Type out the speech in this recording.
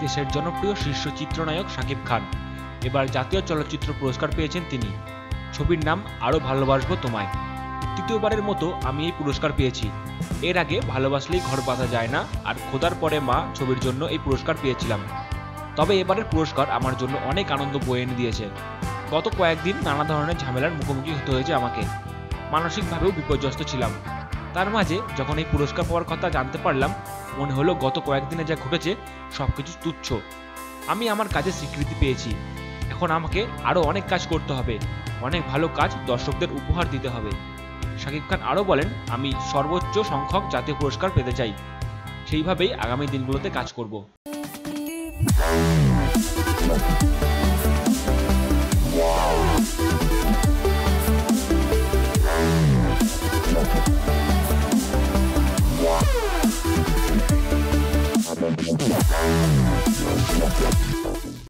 দেশের জনপ্রিয় শীর্ষ চিত্রনায়ক শাকিব খান। এবার জাতীয় চলচ্চিত্র পুরস্কার পেয়েছেন তিনি। ছবির নাম আরও ভালোবাসবো তোমায়। তৃতীয়বারের মতো আমি এই পুরস্কার পেয়েছি। এর আগে ভালোবাসলেই ঘর বাঁধা যায় না, আর খোদার পরে মা ছবির জন্য এই পুরস্কার পেয়েছিলাম। তবে এবারের পুরস্কার আমার জন্য অনেক আনন্দ বয়ে এনে দিয়েছে। গত কয়েকদিন নানা ধরনের ঝামেলার মুখোমুখি হতে হয়েছে আমাকে। মানসিকভাবেও বিপর্যস্ত ছিলাম। তার মাঝে যখন এই পুরস্কার পাওয়ার কথা জানতে পারলাম মনে হলো গত কয়েকদিনে যা ঘটেছে সব কিছু তুচ্ছ। আমি আমার কাজে স্বীকৃতি পেয়েছি। এখন আমাকে আরও অনেক কাজ করতে হবে। অনেক ভালো কাজ দর্শকদের উপহার দিতে হবে। শাকিব খান আরও বলেন, আমি সর্বোচ্চ সংখ্যক জাতীয় পুরস্কার পেতে চাই। সেইভাবেই আগামী দিনগুলোতে কাজ করব।